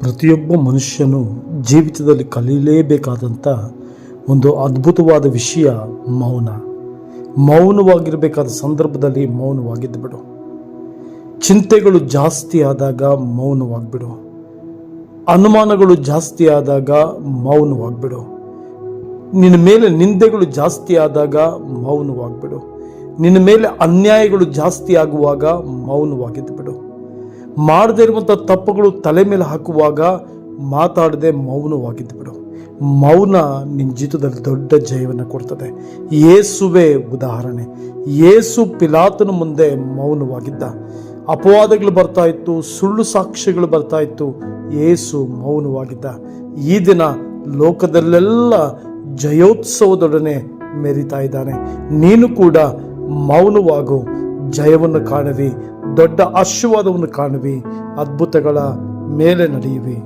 ಪ್ರತಿಯೊಬ್ಬ ಮನುಷ್ಯನು ಜೀವಿತದಲ್ಲಿ ಕಲಿಯಲೇಬೇಕಾದಂಥ ಒಂದು ಅದ್ಭುತವಾದ ವಿಷಯ ಮೌನ. ಮೌನವಾಗಿರಬೇಕಾದ ಸಂದರ್ಭದಲ್ಲಿ ಮೌನವಾಗಿದ್ದು ಬಿಡು. ಚಿಂತೆಗಳು ಜಾಸ್ತಿ ಆದಾಗ ಮೌನವಾಗಿಬಿಡು. ಅನುಮಾನಗಳು ಜಾಸ್ತಿ ಆದಾಗ ಮೌನವಾಗಿಬಿಡು. ನಿನ್ನ ಮೇಲೆ ನಿಂದೆಗಳು ಜಾಸ್ತಿ ಆದಾಗ ಮೌನವಾಗಿಬಿಡು. ನಿನ್ನ ಮೇಲೆ ಅನ್ಯಾಯಗಳು ಜಾಸ್ತಿ ಆಗುವಾಗ ಮೌನವಾಗಿದ್ದು ಬಿಡು. ಮಾಡದೇ ಇರುವಂಥ ತಪ್ಪುಗಳು ತಲೆ ಮೇಲೆ ಹಾಕುವಾಗ ಮಾತಾಡದೆ ಮೌನವಾಗಿದ್ದು ಬಿಡು. ಮೌನ ನಿನ್ನ ಜೀವಿತದಲ್ಲಿ ದೊಡ್ಡ ಜಯವನ್ನು ಕೊಡ್ತದೆ. ಯೇಸುವೆ ಉದಾಹರಣೆ. ಯೇಸು ಪಿಲಾತನ ಮುಂದೆ ಮೌನವಾಗಿದ್ದ. ಅಪವಾದಗಳು ಬರ್ತಾ ಇತ್ತು, ಸುಳ್ಳು ಸಾಕ್ಷ್ಯಗಳು ಬರ್ತಾ ಇತ್ತು. ಏಸು ಮೌನವಾಗಿದ್ದ. ಈ ದಿನ ಲೋಕದಲ್ಲೆಲ್ಲ ಜಯೋತ್ಸವದೊಡನೆ ಮೆರಿತಾ ಇದ್ದಾನೆ. ನೀನು ಕೂಡ ಮೌನವಾಗು, ಜಯವನ್ನು ಕಾಣುವಿ ದೊಡ್ಡ ಆಶೀರ್ವಾದವನ್ನು ಕಾಣುವಿ ಅದ್ಭುತಗಳ ಮೇಲೆ ನಡೆಯುವಿ.